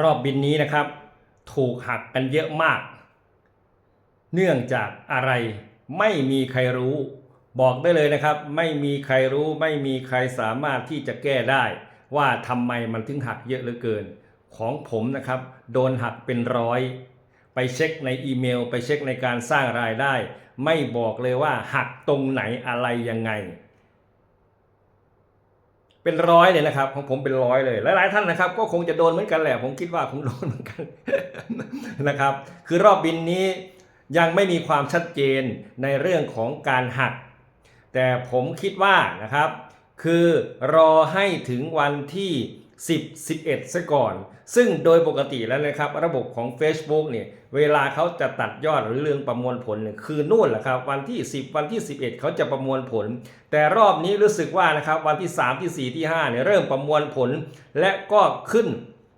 รอบบินนี้นะครับ ถูกหักกันเยอะมาก เนื่องจากอะไรไม่มีใครรู้ บอกได้เลยนะครับ ไม่มีใครรู้ไม่มีใครสามารถที่จะแก้ได้ ว่าทำไมมันถึงหักเยอะเหลือเกิน ของผมนะครับ โดนหักเป็นร้อย ไปเช็คในอีเมล ไปเช็คในการสร้างรายได้ ไม่บอกเลยว่าหักตรงไหนอะไรยังไง เป็นร้อยเลยนะครับ ของผมเป็นร้อยเลย หลายๆท่านนะครับ ก็คงจะโดนเหมือนกันแหละ ผมคิดว่าคงโดนเหมือนกันนะครับ คือรอบบินนี้ยังไม่มีความชัดเจนในเรื่องของการหัก แต่ผมคิดว่านะครับ คือรอให้ถึงวันที่ 10 11ซะก่อน ซึ่งโดยปกติแล้วนะครับ ระบบของ Facebook เนี่ยเวลาเขาจะตัดยอดหรือเรื่องประมวลผลเนี่ยคือนู่นแหละครับ วันที่ 10 วันที่ 11 เขาจะประมวลผล แต่รอบนี้รู้สึกว่านะครับวันที่ 3 ที่ 4 ที่5เนี่ยเริ่มประมวลผล และก็ขึ้น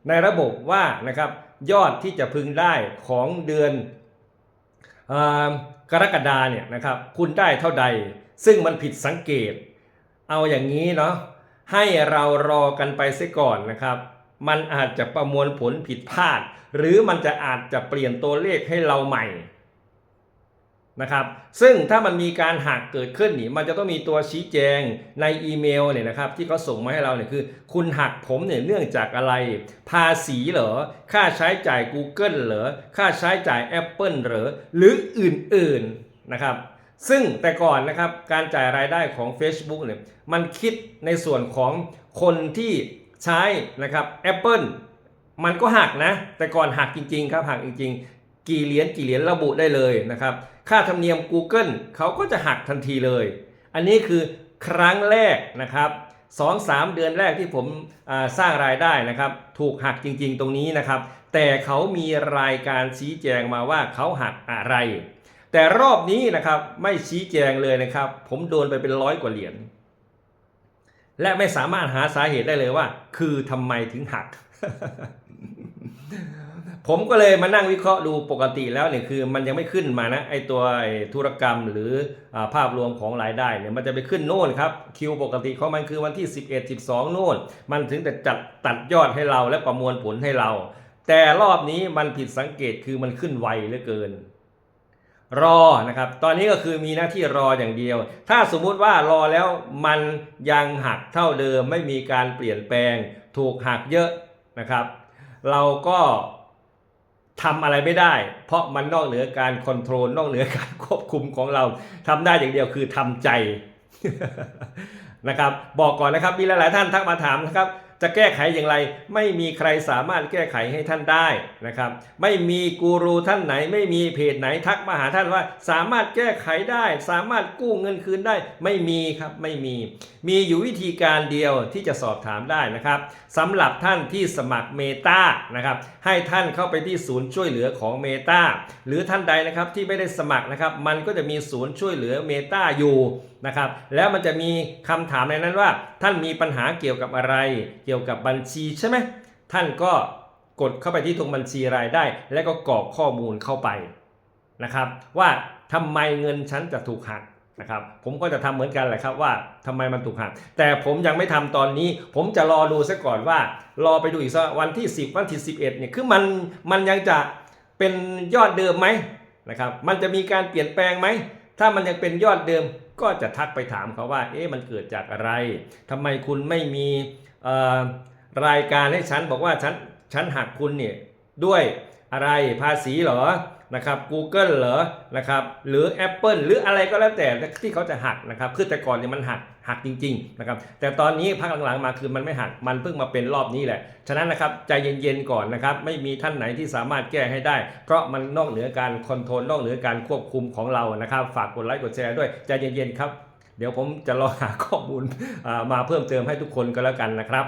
ในระบบว่านะครับยอดที่จะพึงได้ของเดือนอกรกฎาเนี่ยนะครับคุณได้เท่าใด ซึ่งมันผิดสังเกต เอาอย่างนี้เนาะ ให้เรารอกันไปเสียก่อนนะครับ มันอาจจะประมวลผลผิดพลาด หรือมันจะอาจจะเปลี่ยนตัวเลขให้เราใหม่นะครับซึ่งถ้ามันมีการหักเกิดขึ้นนี่มันจะต้องมีตัวชี้แจงในอีเมลเนี่ยนะครับที่เขาส่งมาให้เราเนี่ยคือ คุณหักผมเนี่ยเนื่องจากอะไร ภาษีเหรอ ค่าใช้จ่าย Google เหรอ ค่าใช้จ่าย Apple เหรอ หรืออื่นๆนะครับ ซึ่งแต่ก่อนนะครับการจ่ายรายได้ของ Facebook เนี่ยมันคิดในส่วนของคนที่ใช้นะครับ Apple มันก็หักนะ แต่ก่อนหักจริงๆครับหักจริงๆ กี่เหรียญกี่เหรียญระบุได้เลยนะครับ ค่าธรรมเนียม Google เขาก็จะหักทันทีเลย อันนี้คือครั้งแรกนะครับสองสามเดือนแรกที่ผมสร้างรายได้นะครับ ถูกหักจริงๆตรงนี้นะครับ แต่เขามีรายการชี้แจงมาว่าเขาหักอะไร แต่รอบนี้นะครับไม่ชี้แจงเลยนะครับ ผมโดนไปเป็นร้อยกว่าเหรียญและไม่สามารถหาสาเหตุได้เลยว่า คือทำไมถึงหัก ผมก็เลยมานั่งวิเคราะห์ดูปกติแล้วเนี่ยคือ มันยังไม่ขึ้นมานะไอตัวไอธุรกรรมหรืออภาพรวมของรายได้เนี่ยมันจะไปขึ้นโน่นครับคิวปกติของมันคือวันที่ 11 12 โน่น มันถึงแต่จัดตัดยอดให้เราและประมวลผลให้เรา แต่รอบนี้มันผิดสังเกตคือมันขึ้นไวเหลือเกิน รอนะครับ ตอนนี้ก็คือมีหน้าที่รออย่างเดียว ถ้าสมมุติว่ารอแล้วมันยังหักเท่าเดิมไม่มีการเปลี่ยนแปลง ถูกหักเยอะนะครับ เราก็ทำอะไรไม่ได้ เพราะมันนอกเหนือการคอนโทรลนอกเหนือการควบคุมของเราทำได้อย่างเดียวคือทำใจนะครับ บอกก่อนนะครับมีหลายๆท่านทักมาถามนะครับ จะแก้ไขอย่างไร ไม่มีใครสามารถแก้ไขให้ท่านได้นะครับ ไม่มีกูรูท่านไหน ไม่มีเพจไหนทักมาหาท่านว่า สามารถแก้ไขได้ สามารถกู้เงินคืนได้ ไม่มีครับไม่มี มีอยู่วิธีการเดียวที่จะสอบถามได้นะครับสำหรับท่านที่สมัครเมตานะครับ ให้ท่านเข้าไปที่ศูนย์ช่วยเหลือของเมตาหรือท่านใดนะครับที่ไม่ได้สมัครนะครับ มันก็จะมีศูนย์ช่วยเหลือเมตาอยู่ นะครับ แล้วมันจะมีคำถามในนั้นว่า ท่านมีปัญหาเกี่ยวกับอะไร เกี่ยวกับบัญชีใช่ไหมท่านก็กดเข้าไปที่ตรงบัญชีรายได้ แล้วก็กรอกข้อมูลเข้าไปนะครับ ว่าทำไมเงินฉันจะถูกหักนะครับผมก็จะทำเหมือนกันแหละครับว่าทำไมมันถูกหักแต่ผมยังไม่ทำตอนนี้ ผมจะรอดูซะก่อนว่า รอไปดูอีกสักวันที่ 10 วันที่ 11เนี่ยคือมันมันยังจะเป็นยอดเดิมไหมนะครับมันจะมีการเปลี่ยนแปลงไหม ถ้ามันยังเป็นยอดเดิมก็จะทักไปถามเขาว่า เอ๊ะมันเกิดจากอะไรทำไมคุณไม่มีรายการให้ฉันบอกว่าฉันฉันหักคุณเนี่ยด้วยอะไรภาษีเหรอนะครับ Google เหรอนะครับหรือ Apple หรืออะไรก็แล้วแต่ที่เขาจะหักนะครับคือแต่ก่อนเนี่ยมันหัก หักจริงๆนะครับแต่ตอนนี้พักหลังๆมาคือมันไม่หักมันเพิ่งมาเป็นรอบนี้แหละ ฉะนั้นนะครับใจเย็นๆก่อนนะครับไม่มีท่านไหนที่สามารถแก้ให้ได้ เพราะมันนอกเหนือการคอนโทรลนอกเหนือการควบคุมของเรานะครับฝากกดไลค์กดแชร์ด้วยใจเย็นๆครับเดี๋ยวผมจะรอหาข้อมูลมาเพิ่มเติมให้ทุกคนก็แล้วกันนะครับ